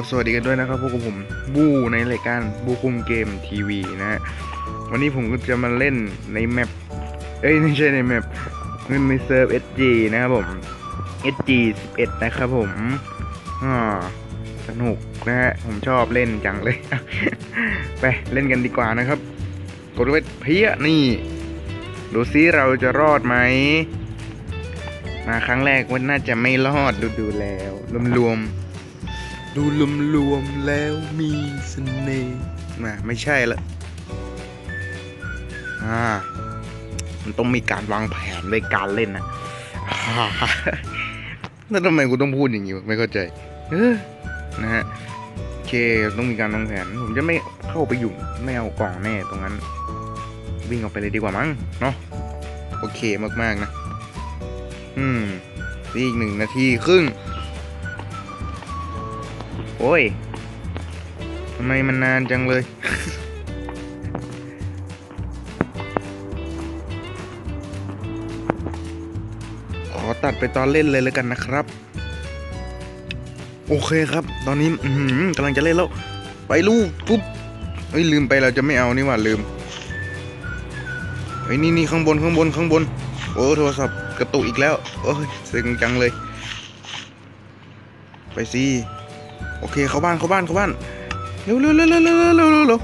ครับ สวัสดีกันด้วยนะครับพวกผมบูในรายการบูคุมเกมทีวีนะฮะวันนี้ผมก็จะมาเล่นในแมปเอ้ยไม่ใช่ในแมปมันในเซิร์ฟ SG นะครับผม SG 11 นะครับผมอ่าสนุกนะฮะผมชอบเล่นจังเลย ไปเล่นกันดีกว่านะครับ กดไว้เพี้ยนี่ ดูซิเราจะรอดไหมมาครั้งแรกว่าน่าจะไม่รอดดูดูแล้วรวมๆ ดูรวมๆแล้วมีเสน่ห์มาไม่ใช่ละอ่า มันต้องมีการวางแผนในการเล่นนะอ่าแล้วทำไมกูต้องพูดอย่างนี้ไม่เข้าใจเออนะฮะโอเคต้องมีการวางแผน ผมจะไม่เข้าไปยุ่ไม่เอากล่องแน่ตรงนั้น วิ่งออกไปเลยดีกว่ามั้งเนาะโอเคมากๆนะ อืมนี่อีกหนึ่งนาทีครึ่ง โอ้ยทำไมมันนานจังเลย ขอตัดไปตอนเล่นเลยแล้วกันนะครับ โอเคครับ ตอนนี้กำลังจะเล่นแล้ว ไปลูกปุ๊บเฮ้ยลืมไปเราจะไม่เอานี่หว่าลืมเฮ้ยนี่นี่ข้างบนข้างบนข้างบน โอ้โทรศัพท์กระตุกอีกแล้ว โอ้ยเซ็งจังเลย ไปสิ โอเคเข้าบ้านเข้าบ้านเข้าบ้านเร็วเร็วเร็วเร็วเร็วเร็วเร็ว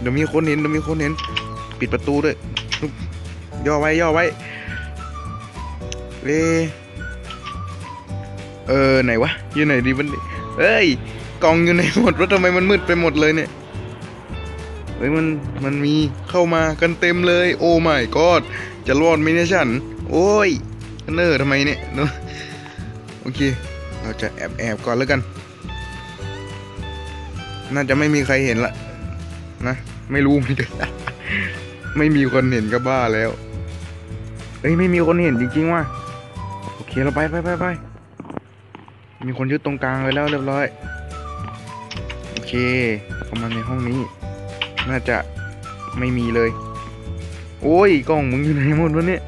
เดี๋ยวมีคนเห็นเดี๋ยวมีคนเห็น ปิดประตูด้วยย่อไว้ย่อไว้เอเอไหนวะอยู่ไหนดีมันเอ้ยกล่องอยู่ไหนหมดแล้วทำไมมันมืดไปหมดเลยเนี่ยเฮ้ยมันมันมีเข้ามากันเต็มเลย โอ้ไม่กอดจะรอดไหมเนี่ยฉัน โอ้ยเนอร์ทำไมเนี่ยเนาะโอเค เราจะแอบแอบก่อนแล้วกัน น่าจะไม่มีใครเห็นละนะไม่รู้เหมือนกันไม่มีคนเห็นก็บ้าแล้วเอ้ยไม่มีคนเห็นจริงๆว่ะโอเคเราไปไปไปไปมีคนยึดตรงกลางไว้แล้วเรียบร้อยโอเคเข้ามาในห้องนี้ น่าจะไม่มีเลย โอ้ยกล่องมึงอยู่ไหนหมดวะเนี่ย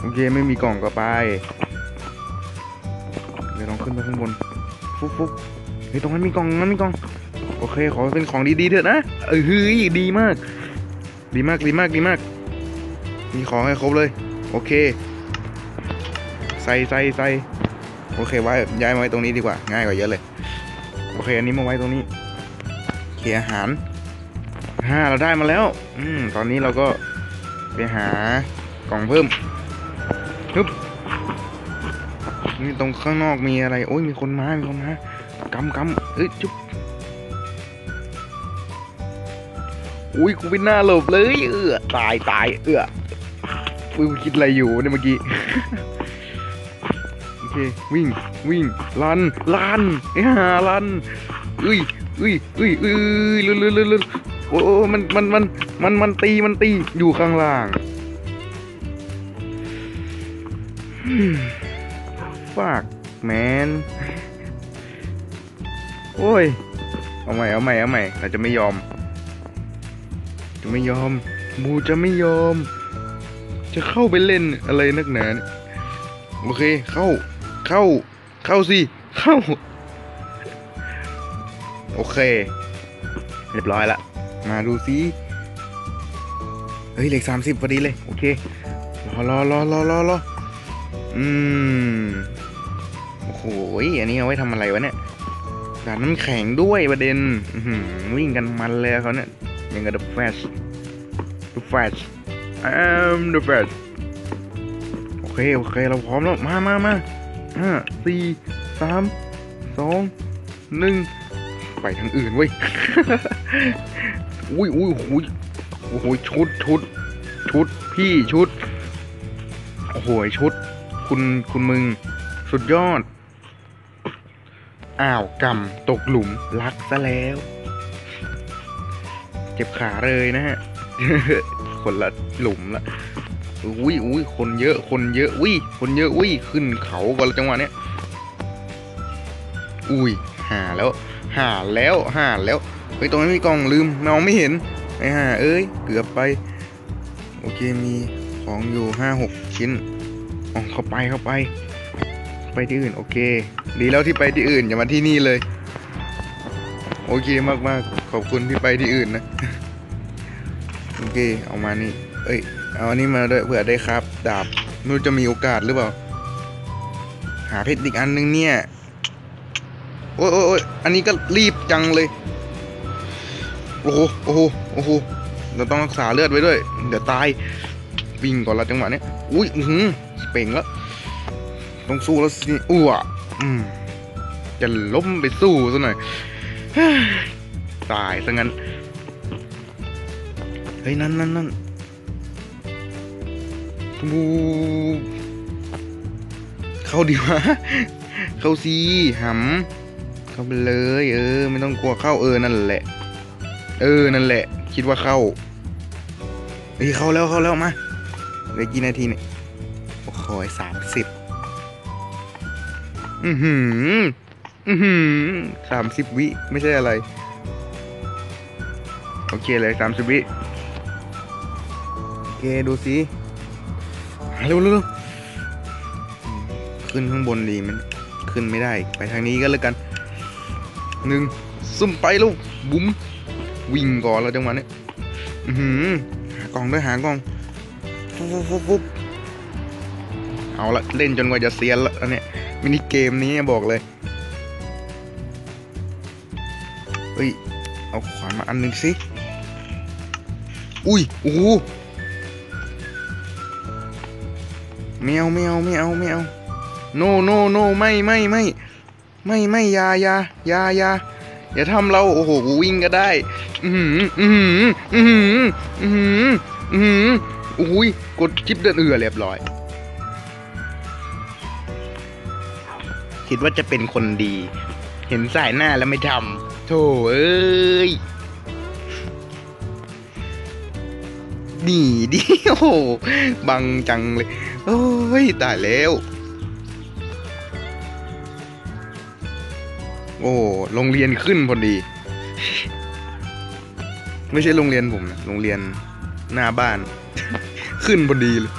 โอเคไม่มีกล่องก็ไปเดี๋ยวลองขึ้นไปข้างบนฟุ๊บฟุ๊บเฮ้ยตรงนั้นมีกล่องนั้นมีกล่อง โอเค ขอเป็นของดีๆเถอะนะเออเฮ้ยดีมาก ดีมากดีมากดีมาก มีของให้ครบเลย โอเค ใส่ใส่ใส่โอเคไว้ย้ายมาไว้ตรงนี้ดีกว่า ง่ายกว่าเยอะเลย โอเค อันนี้มาไว้ตรงนี้โอเคอาหารฮ่าเราได้มาแล้ว อืมตอนนี้เราก็ไปหากล่องเพิ่มฮึบนี่ตรงข้างนอกมีอะไร โอ้ยมีคนมา มีคนมากำกำเอ้ยจุ๊บ อุ้ยกูเป็นหน้าหลบเลยเออตายตายเอออุ้ยกูคิดอะไรอยู่เนี่ยเมื่อกี้โอเควิ่งวิ่งลันลันไอ้ห่าลันอุ้ยอุ้ยอุ้ยอุ้ยลุลุลุลุโอ้มันมันมันมันมันตีมันตีอยู่ข้างล่างฟากแมนโอ้ยเอาใหม่เอาใหม่เอาใหม่เราจะไม่ยอม จะไม่ยอมบูจะไม่ยอม จะเข้าไปเล่นอะไรนักหนาเนี่ยโอเค เข้า เข้า เข้าสิ เข้า โอเค เรียบร้อยละ มาดูซิเฮ้ยเหล็กสามสิบพอดีเลย โอเค รอรอรอรอรอรออืม โอ้โห อันนี้เอาไว้ทำอะไรวะเนี่ยกาดน้ำแข็งด้วยประเด็นวิ่งกันมันเลยเขาเนี่ย ยังกับ The Flash The Flash I am The Flash โอเค โอเค เราพร้อมแล้ว มามามาห้าสี่สามสองหนึ่งไปทางอื่นเว้ย อุ้ยอุ้ยอุ้ยโอ้โหชุดชุดชุดพี่ชุด โอ้โหชุด คุณคุณมึง สุดยอด อ้าวกำตกหลุมรักซะแล้ว จ็บขาเลยนะฮะ คนละหลุมละอุ้ยอุ้ยคนเยอะ คนเยอะอุ้ยคนเยอะอุ้ยขึ้นเขาก่อนจังหวะเนี้ยอุ้ยหาแล้ว หาแล้วหาแล้วเฮ้ยตรงนี้นมีกล่องลืมมองไม่เห็นไอ้ห่าเอ้ยเกือบไป โอเคมีของอยู่ห้าหกชิ้นอ๋อเข้าไปเข้าไป ไปที่อื่นโอเค ดีแล้วที่ไปที่อื่นอย่ามาที่นี่เลย โอเคมากมากขอบคุณที่ไปที่อื่นนะ โอเค เอามานี่ เอ้ย เอาอันนี้มาด้วยเผื่อได้ครับ ดาบนู่นจะมีโอกาสหรือเปล่า หาเพชรอีกอันนึงเนี่ย โอ้ยโอ้ยอันนี้ก็รีบจังเลย โอ้โห โอ้โห โอ้โห เราต้องรักษาเลือดไว้ด้วย เดี๋ยวตาย วิ่งก่อนละจังหวะนี้อุ้ย อือหือเป่งแล้ว ต้องสู้แล้วสิอ้วอืมจะล้มไปสู้ซะหน่อย ตายซะงั้น เฮ้ย นั่นนั่นนั่นบูเข้าดีวะ เข้าซีหำ เข้าไปเลย เออ ไม่ต้องกลัวเข้าเออ นั่นแหละ เออ นั่นแหละ คิดว่าเข้าเฮ้ยเข้าแล้วเข้าแล้วมาเหลือกี่นาทีเนี่ยโอ้โหสามสิบอือหือ สามสิบวิไม่ใช่อะไร โอเคเลยสามสิบวิ โอเค ดูสิหาเร็วเร็วขึ้นข้างบนดีมัน ขึ้นไม่ได้ ไปทางนี้ก็แล้วกันหนึ่งซุ่มไปลูกบุ้มวิ่งก่อนแล้วจังหวะนี้อือหือหากล่องด้วยหากล่องฟุบฟุบฟุบฟุบเอาละเล่นจนกว่าจะเซียนละอันเนี้ยมินิเกมนี้บอกเลย ฮ้ย เอาขวานมาอันหนึ่งสิ อุ้ย โอ้โหไม่เอาไม่เอาไม่เอาไม่เอาโนโนโนไม่ไม่ไม่ไม่ไม่ยายายายาอย่าทำเรา โอ้โหวิ่งก็ได้ อือหืออือหืออือหืออือหืออือหืออุ้ยกดชิปเดินเอือเรียบร้อย คิดว่าจะเป็นคนดี เห็นสายหน้าแล้วไม่ทำ โธ่เอ้ยนี่ดิโอ้โหบังจังเลย โอ้ยตายแล้ว โอ้โรงเรียนขึ้นพอดี ไม่ใช่โรงเรียนผมนะโรงเรียนหน้าบ้าน ขึ้นพอดีเลย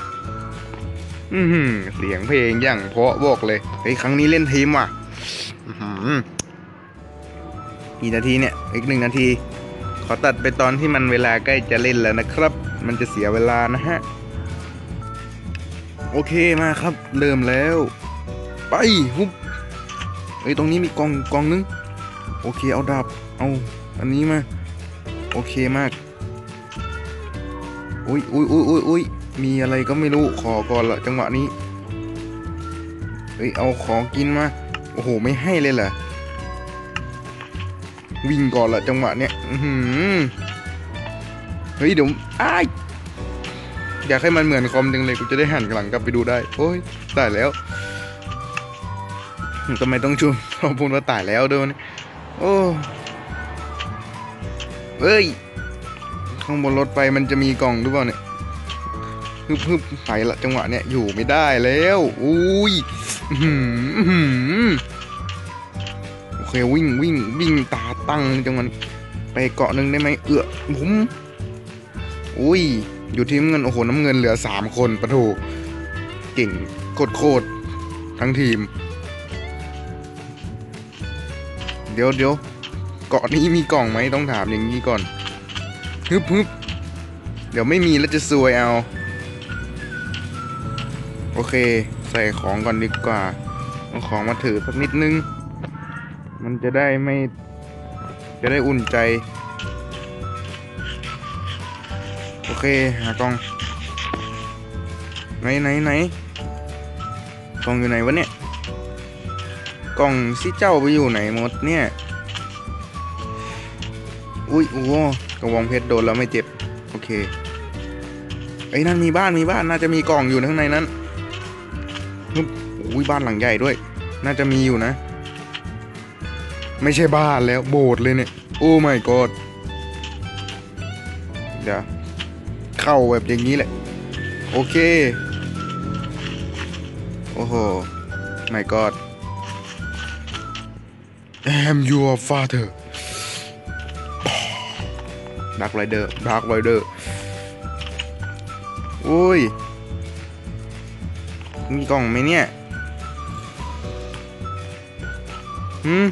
อือหือเสียงเพลงอย่างเพราะบอกเลยเฮ้ยครั้งนี้เล่นทีมว่ะอื้อหือ กี่นาทีเนี่ย อีกหนึ่งนาที ขอตัดไปตอนที่มันเวลาใกล้จะเล่นแล้วนะครับ มันจะเสียเวลานะฮะ โอเคมาครับ เริ่มแล้ว ไปฮุบเฮ้ยตรงนี้มีกองกองนึง โอเคเอาดาบเอาอันนี้มา โอเคมากอุ้ยอุ้ยอุ้ยอุ้ยอุ้ยมีอะไรก็ไม่รู้ขอก่อนละจังหวะนี้เฮ้ยเอาของกินมา โอ้โห ไม่ให้เลยเหรอ วิ่งก่อนละจังหวะเนี้ยอื้อหือเฮ้ยเดี๋ยวอ้ายอยากให้มันเหมือนคอมจังเลยกูจะได้หันหลังกลับไปดูได้ โอ้ยตายแล้วทำไมต้องชุมขอบคุณว่าตายแล้วด้วยวะเนี่โอ้เฮ้ย ข้างบนรถไฟมันจะมีกล่องหรือเปล่าเนี่ยฮึบฮึบไปละจังหวะเนี้ยอยู่ไม่ได้แล้ว อุ้ยหืออื้อหือโอ เควิ่งวิ่งวิ่งตาตั้งจังหวะนี้ไปเกาะหนึ่งได้ไหมเอือผมอุ้ย อยู่ทีมเงินโอ้โหน้ำเงินเหลือสามคนประโถเก่งโคตรโคตรทั้งทีม เดี๋ยวเดี๋ยวเกาะนี้มีกล่องไหมต้องถามอย่างนี้ก่อนฮึบฮึบเดี๋ยวไม่มีแล้วจะซวยเอา โอเค ใส่ของก่อนดีกว่าเอาของมาถือสักนิดนึง มันจะได้ไม่ จะได้อุ่นใจ โอเค หากล่อง ไหนไหนไหนกล่องอยู่ไหนวะเนี่ย กล่องซิเจ้าไปอยู่ไหนหมดเนี่ย อุ้ยโอ้กระวองเพชรโดนแล้วไม่เจ็บ โอเคไอ้นั่นมีบ้านมีบ้านน่าจะมีกล่องอยู่ข้างในนั้นฮึบอุ้ยบ้านหลังใหญ่ด้วย น่าจะมีอยู่นะ ไม่ใช่บ้านแล้วโบสถ์เลยเนี่ย โอ้ my god เดี๋ยวเข้าแบบอย่างนี้แหละ โอเค โอ้โห my god am your father ดักไรเดอร์ดักไรเดอร์โอ้ย มีกล่องไหมเนี่ย หืม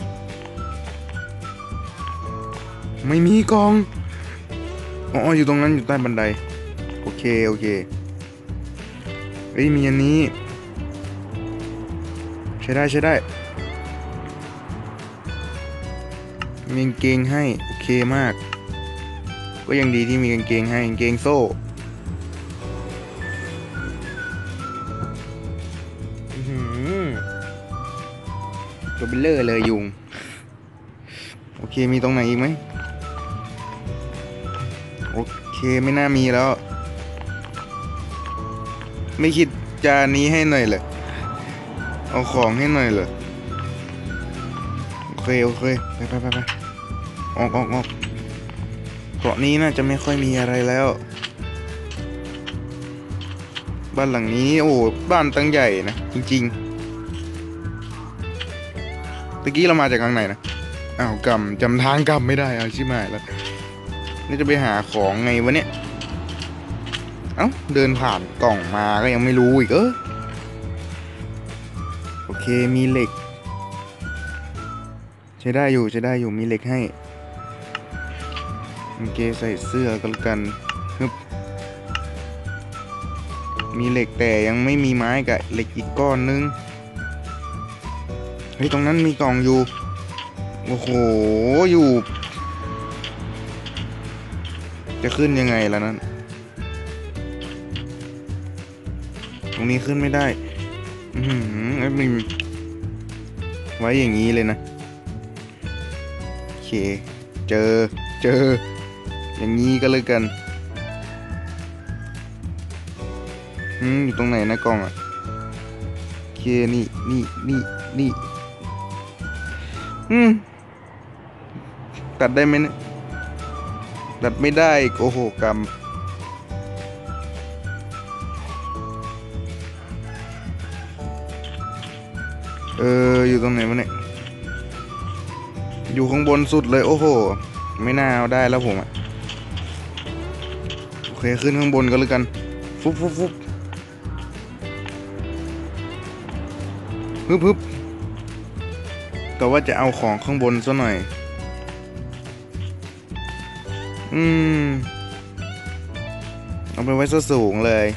ไม่มีกล่องอ๋ออยู่ตรงนั้นอยู่ใต้บันได โอเค โอเคเฮ้ยมีอันนี้ ใช้ได้ใช้ได้มีกางเกงให้ โอเคมาก ก็ยังดีที่มีกางเกงให้กางเกงโซ่ตัวเบลเลอร์เลยยุง โอเคมีตรงไหนอีกไหม เคไม่น่ามีแล้ว ไม่คิดจานนี้ให้หน่อยเลยเอาของให้หน่อยเลยโอเคโอเคไปไปไปไปออกออกออกเกาะนี้น่าจะไม่ค่อยมีอะไรแล้ว บ้านหลังนี้โอ้บ้านตั้งใหญ่นะ จริงๆตะกี้เรามาจากทางไหนนะอ้าวกำจำทางกำไม่ได้เอาชิบหายแล้ว นี่จะไปหาของไงวะเนี่ย เอ้า เดินผ่านกล่องมาก็ยังไม่รู้อีกเออโอเค มีเหล็ก ใช้ได้อยู่ใช้ได้อยู่มีเหล็กให้โอเคใส่เสื้อกันกันฮึบมีเหล็กแต่ยังไม่มีไม้กับเหล็กอีกก้อนนึง เฮ้ย ตรงนั้นมีกล่องอยู่ โอ้โห อยู่ จะขึ้นยังไงล่ะนั้นตรงนี้ขึ้นไม่ได้ อือหือไอ้มันไว้อย่างนี้เลยนะ โอเค เจอ เจอ อย่างนี้ก็เลยกัน อืม อยู่ตรงไหนนะกล่องอะโอเค นี่ นี่ นี่ นี่ อืม ตัดได้ไหมเนี่ย ตัดไม่ได้อีกโอ้โหกรรมเอออยู่ตรงไหนวะเนี่ยอยู่ข้างบนสุดเลยโอ้โห ไม่น่าเอาได้แล้วผมอะโอเคขึ้นข้างบนก็แล้วกันฟุบฟุบฟุบฮึบฮึบแต่ว่าจะเอาของข้างบนซะหน่อย อืม เอาไปไว้ซะสูงเลย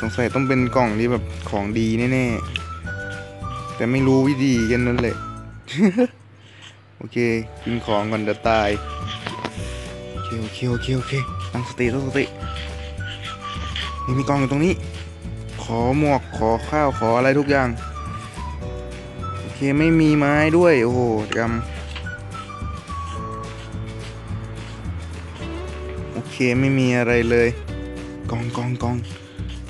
สงสัยต้องเป็นกล่องที่แบบของดีแน่ๆ แต่ไม่รู้วิธีกันนั่นแหละ โอเค กินของก่อนเดี๋ยวตาย โอเค โอเค โอเค โอเค ตั้งสติตั้งสตินี่มีกล่องอยู่ตรงนี้ ขอหมวก ขอข้าว ขออะไรทุกอย่าง โอเค ไม่มีไม้ด้วย โอ้โหกำ เคไม่มีอะไรเลยกล่องกล่องกล่อง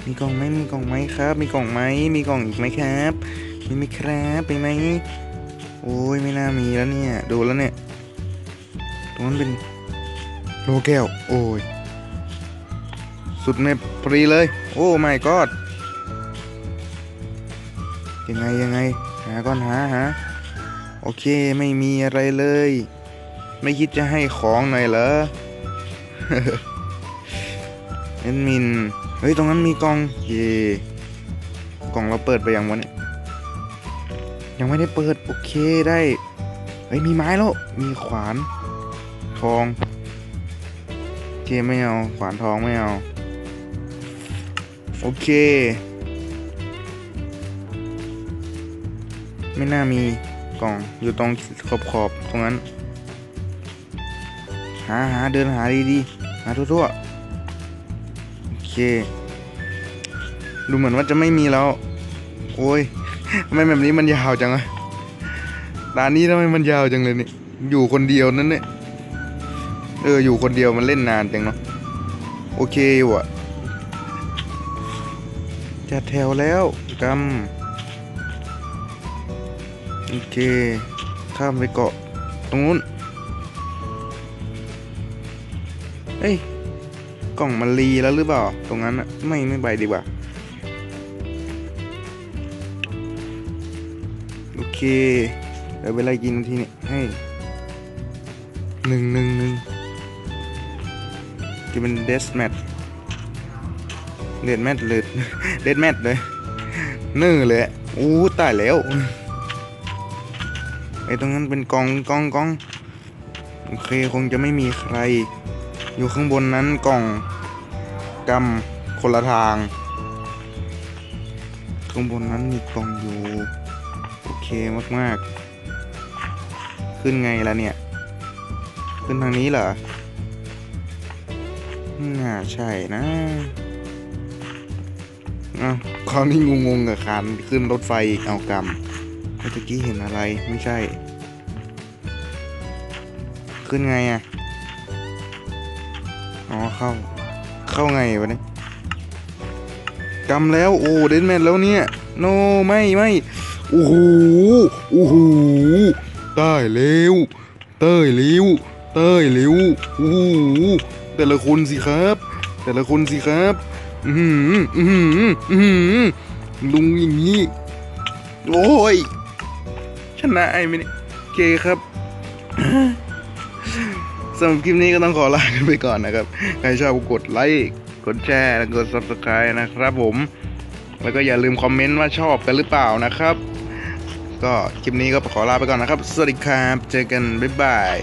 มีกล่องไหมมีกล่องไหมครับ มีกล่องไหมมีกล่องอีกไหมครับมีไหมครับไปไหมโอ้ยไม่น่ามีแล้วเนี่ยดูแล้วเนี่ยตรงนั้นเป็นโลแก้ว โอ้ย สุดเมพพอดีเลย โอ้ไม่กอดยังไงยังไง หาก่อนหาหาโอเคไม่มีอะไรเลย ไม่คิดจะให้ของหน่อยเหรอ เอ็นมิน เฮ้ย ตรงนั้นมีกล่อง เย่กล่องเราเปิดไปยังวะเนี่ย ยังไม่ได้เปิด โอเคได้ เฮ้ย มีไม้แล้ว มีขวาน ทองเคไม่เอา ขวานทองไม่เอา โอเค ไม่น่ามีกล่องอยู่ตรงขอบขอบๆตรงนั้น หาหาเดินหาดีๆ หาทั่วๆ โอเค ดูเหมือนว่าจะไม่มีแล้ว โอ้ยทำไมแบบนี้มันยาวจังอะร้านนี้ทำไมมันยาวจังเลยเนี่ยอยู่คนเดียวนั่นเนี่ย เออ อยู่คนเดียวมันเล่นนานจังเนาะ โอเคอยู่ะ จะแถวแล้วกำโอเค ข้ามไปเกาะตรงนู้น เอ้ย กล่องมันรีแล้วหรือเปล่า ตรงนั้นอะไม่ไม่ไปดีกว่า โอเคเดี๋ยวเวลากินทีนี้ให้หนึ่งหนึ่งหนึ่งที่เป็นเดสแมทเดดแมทเลยเดดแมทเลยนื่อเลยอู้ตายแล้วไอ้ตรงนั้นเป็นกองกองกองโอเคคงจะไม่มีใคร อยู่ข้างบนนั้นกล่องกำคนละทาง ข้างบนนั้นมีกล่องอยู่ โอเคมากๆ ขึ้นไงล่ะเนี่ย ขึ้นทางนี้เหรอน่าใช่นะอ้าวคราวนี้งงๆกับการขึ้นรถไฟอีกเอากำเมื่อกี้เห็นอะไรไม่ใช่ ขึ้นไงอะ อ๋อเข้า เข้าไงวะเนี่ยกำแล้ว โอ้เดนแมนแล้วเนี่ย โนไม่ไม่โอ้โหโอ้โหตายเร็วเต้ยเร็วเต้ยเร็วโอ้โหแต่ละคนสิครับ แต่ละคนสิครับ อือหืออือหืออือหือลุงอย่างนี้ โอ้ย ชนะไอ้ไม่เนี่ยเคครับ สำหรับคลิปนี้ก็ต้องขอลากันไปก่อนนะครับ ใครชอบกดไลค์กดแชร์และกด subscribe นะครับผม แล้วก็อย่าลืมคอมเมนต์ว่าชอบกันหรือเปล่านะครับ ก็คลิปนี้ก็ขอลาไปก่อนนะครับ สวัสดีครับ เจอกัน บ๊ายบาย